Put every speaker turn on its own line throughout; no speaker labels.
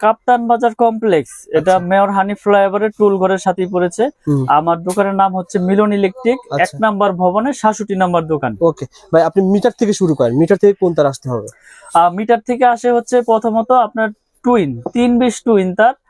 কাপ্তান বাজার কমপ্লেক্স। এটা
আচ্ছা।
মেয়র হানি ফ্লাইওভারের টুল ঘরের সাথে পড়েছে। আমার দোকানের নাম হচ্ছে মিলন ইলেকট্রিক এক
আচ্ছা।
নাম্বার ভবনের সাতষট্টি নাম্বার দোকান।
ওকে। ভাই আপনি মিটার থেকে শুরু করেন। মিটার থেকে কোন তার আসতে হবে?
মিটার থেকে আসে হচ্ছে প্রথমত আপনার টুইন তিন বিশ টুইন তার।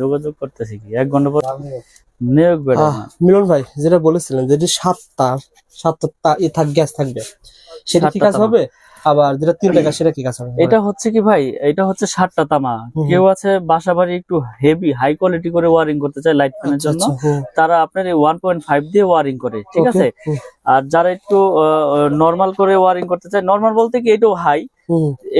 যোগাযোগ করতেছি কি? এক
যেটা বলেছিলেন সাতটা
এটা হচ্ছে কি ভাই এটা হচ্ছে সাতটা তামা। কেউ আছে বাসা বাড়ি একটু হেভি হাই কোয়ালিটি করে ওয়ারিং করতে চায় লাইট ফ্যানের জন্য তারা আপনার ওয়ান পয়েন্ট ফাইভ দিয়ে ওয়ারিং করে ঠিক আছে? আর যারা একটু নর্মাল করে ওয়ারিং করতে চায় নর্মাল বলতে কি এটাও হাই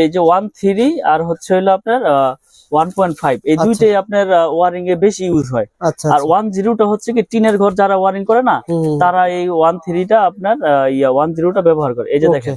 এই যে ওয়ান থ্রি আর হচ্ছে হইল আপনার আহ 1.5 এই
আচ্ছা।
দুইটাই আপনার ওয়ারিং এ বেশি ইউজ হয়।
আচ্ছা,
আর
আচ্ছা।
10 টা হচ্ছে কি টিনের ঘর যারা ওয়ারিং করে না তারা এই 13 টা আপনার ওয়ান জিরো টা ব্যবহার করে। এই যে দেখেন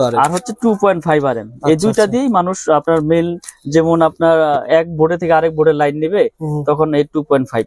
আর
আর হচ্ছে two point five R M এই দুইটা। দিয়েই মানুষ আপনার মেল যেমন আপনার এক বোর্ডে থেকে আরেক বোর্ডের লাইন নেবে তখন এই টু পয়েন্ট ফাইভ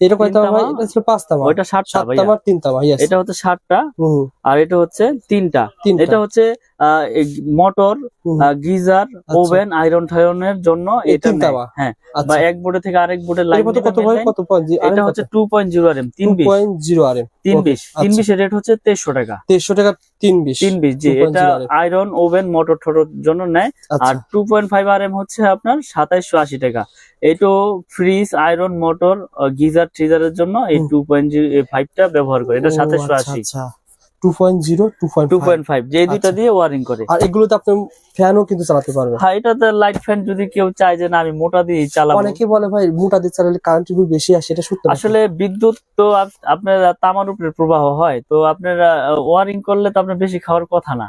এটা কয়
তিন
তামা এটা ছিল পাঁচ তামা সাত তিন তামা
এটা হচ্ছে সাতটা আর এটা হচ্ছে তিনটা। এটা হচ্ছে মোটর গিজার ওভেন আয়রন টায়রনের জন্য
আচ্ছা।
এটা? হ্যাঁ
আচ্ছা।
বা এক বোর্ডে থেকে আরেক বোর্ডে
এর
লাইন
কত কত
এটা হচ্ছে two point zero R M তিন বিশ।
পয়েন্ট জিরো আর এম
তিন
Okay,
বিশ। তিন
আচ্ছা।
বিশের রেট হচ্ছে তেইশশো টাকা।
তেইশশো টাকা তিন বিশ।
তিন বিশ জি এটা আয়রন ওভেন মোটর ঠোটর জন্য নেয়।
আচ্ছা।
আর two point five R M হচ্ছে আপনার সাতাইশশো আশি টাকা। এইটো ফ্রিজ আয়রন মোটর গিজার ট্রিজারের জন্য এই
হুম।
টু পয়েন্ট ফাইভটা ব্যবহার করে। এটা
ও,
সাতাইশশো
আচ্ছা,
আশি
আচ্ছা two point zero two point
two point five যে দুইটা
আচ্ছা।
দিয়ে ওয়ারিং করে।
আর এগুলোতে আপনি ফ্যানও কিন্তু চালাতে পারবেন।
হ্যাঁ এটাতে লাইট ফ্যান যদি কেউ চায় যে না আমি মোটা দিয়ে চালাবো।
অনেকে বলে ভাই মোটা দিয়ে চালালে কারেন্ট বিল বেশি আসে। এটা সত্য
আসলে বিদ্যুৎ তো আপনার তামার উপরে প্রবাহ হয়। তো আপনার ওয়ারিং করলে তো আপনার বেশি খাওয়ার কথা না।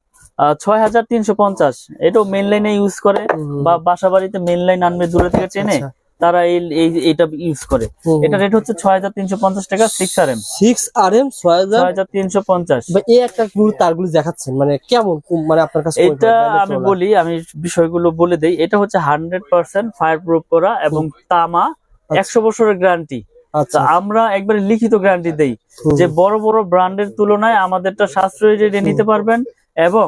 ছয় হাজার তিনশো পঞ্চাশ। এটাও মেন লাইনে ইউজ করে বা বাসা বাড়িতে মেন লাইন আনবে দূরে থেকে চেনে তারা এই ইউজ করে। এটা রেট হচ্ছে ছয় হাজার তিনশো পঞ্চাশ টাকা six R M
six R M ছয় হাজার
তিনশো পঞ্চাশ।
বা এই একটা গুলো তারগুলো দেখাচ্ছেন মানে কেমন মানে আপনার কাছে
এটা আমি বলি আমি বিষয়গুলো বলে দেই। এটা হচ্ছে হান্ড্রেড পার্সেন্ট ফায়ার প্রুফ করা এবং তামা একশো বছরের গ্যারান্টি
আচ্ছা।
আমরা একবারে লিখিত গ্যারান্টি দেই যে বড় বড় ব্র্যান্ডের তুলনায় আমাদেরটা সাশ্রয়ী রেটে নিতে পারবেন এবং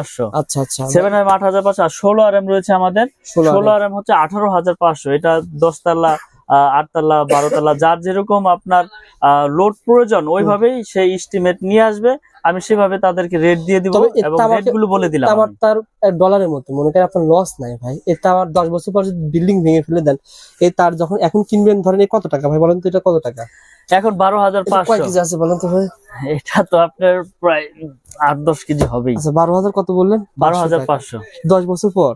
আচ্ছা আচ্ছা।
সেভেন আর এম আট হাজার পাঁচশো আর ষোলো আর এম রয়েছে আমাদের।
ষোলো
আর এম হচ্ছে আঠারো হাজার পাঁচশো। এটা দশতলা আটতলা বারোতলা যার যেরকম আপনার লোড প্রয়োজন ওইভাবেই সেই এস্টিমেট নিয়ে আসবে। আমি সেভাবে তাদেরকে রেট দিয়ে দিব এবং
আমাকে-
রেটগুলো বলে দিলাম
আমার
আমি।
তার ডলারের মতো মনে করেন আপনার লস নাই ভাই। এটা আমার দশ বছর পর যদি বিল্ডিং ভেঙে ফেলে দেন এই তার যখন এখন কিনবেন ধরেন কত টাকা? ভাই বলেন তো এটা কত টাকা?
এখন বারো হাজার
এটা কয়
পাঁচশো।
কেজি আছে বলেন তো ভাই?
এটা তো আপনার প্রায় আট দশ কেজি হবেই।
আচ্ছা বারো হাজার কত বললেন?
বারো হাজার
টাকা।
পাঁচশো।
দশ বছর পর?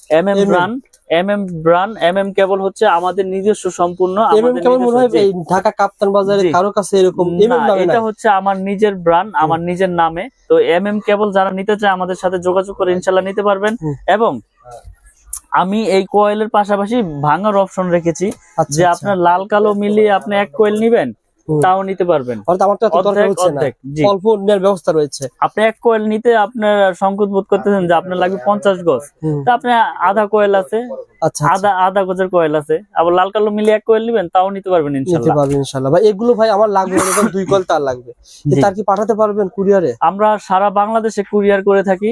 M M brand M M brand M M cable হচ্ছে আমাদের নিজস্ব সম্পূর্ণ
ঢাকা কাপ্তান বাজারে কারও কাছে এরকম
এটা হচ্ছে আমার নিজের আমার নিজের নামে। তো এম এম কেবল যারা নিতে চায় আমাদের সাথে যোগাযোগ করে ইনশাল্লাহ নিতে পারবেন। এবং আমি এই কোয়েলের পাশাপাশি ভাঙার অপশন রেখেছি
আচ্ছা
যে
আচ্ছা।
আপনার লাল কালো মিলিয়ে আপনি এক কোয়েল নিবেন। তাও নিতে পারবেন।
অর্থাৎ আমার তো দরকার হচ্ছে না। অল্প নেওয়ার ব্যবস্থা রয়েছে।
আপনি এক কোয়েল নিতে আপনার সংকোচ বোধ করতেছেন যে আপনার লাগবে পঞ্চাশ গজ। তা আপনি আধা কোয়েল আছে
আচ্ছা আচ্ছা।
আধা আধা গজের কোয়েল আছে। আবার লাল কালো মিলিয়ে এক কোয়েল নিবেন তাও নিতে পারবেন
নিতে পারবেন ইনশাল্লাহ। ভাই এগুলো ভাই আমার লাগবে এরকম দুই কল তার লাগবে। তার কি পাঠাতে পারবেন কুরিয়ারে
আমরা সারা বাংলাদেশে কুরিয়ার করে থাকি।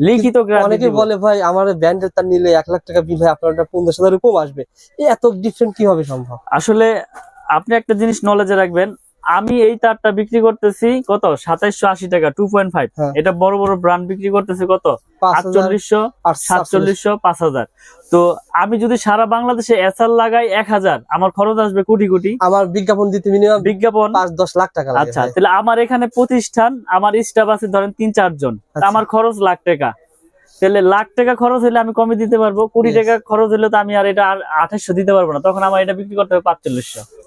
লিখিত
অনেকে বলে ভাই আমার ব্যান্ডের তার নিলে এক লাখ টাকা বিল হয় আপনার পঞ্চাশ হাজার কম আসবে। এত ডিফারেন্ট কীভাবে সম্ভব?
আসলে আপনি একটা জিনিস নলেজে রাখবেন আমি এই তারটা বিক্রি করতেছি কত? সাতাইশশো আশি টাকা টু পয়েন্ট ফাইভ। এটা বড় বড় ব্র্যান্ড বিক্রি করতেছে কত? আটচল্লিশশো সাতচল্লিশশো পাঁচ হাজার। তো আমি যদি সারা বাংলাদেশে এসআর লাগাই এক হাজার আমার খরচ আসবে কোটি কোটি।
আমার বিজ্ঞাপন দিতে মিনিমাম
বিজ্ঞাপন?
পাঁচ দশ লাখ টাকা
আচ্ছা তাহলে আমার এখানে প্রতিষ্ঠান আমার স্টাফ আছে ধরেন তিন চারজন।
আচ্ছা।
আমার খরচ লাখ টাকা। তাহলে লাখ টাকা খরচ হলে আমি কমে দিতে পারব
কুড়ি
টাকা খরচ হলে তো আমি আর এটা আঠাশশো দিতে পারব না। তখন আমার এটা বিক্রি করতে হবে পাঁচচল্লিশশো।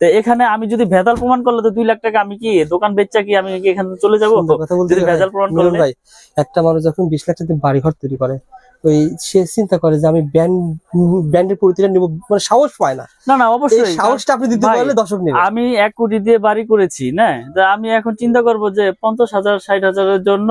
তো এখানে আমি যদি ভেজাল প্রমাণ করলে তো দুই লাখ টাকা আমি কি দোকান বেচা কি আমি কি এখান চলে যাব? যদি ভেজাল প্রমাণ করলে?
ভাই একটা মানুষ যখন বিশ লাখ টাকা বাড়ি ঘর তৈরি করে ওই সে চিন্তা করে যে আমি ব্যান্ড ব্যান্ডের নিব মানে সাহস পায় না।
না না অবশ্যই।
সাহসটা আপনি দিতে
ভাই,
পারলে দর্শক নেবে।
আমি এক কোটি দিয়ে বাড়ি করেছি না? তা আমি এখন চিন্তা করব যে পঞ্চাশ হাজার ষাট হাজারের জন্য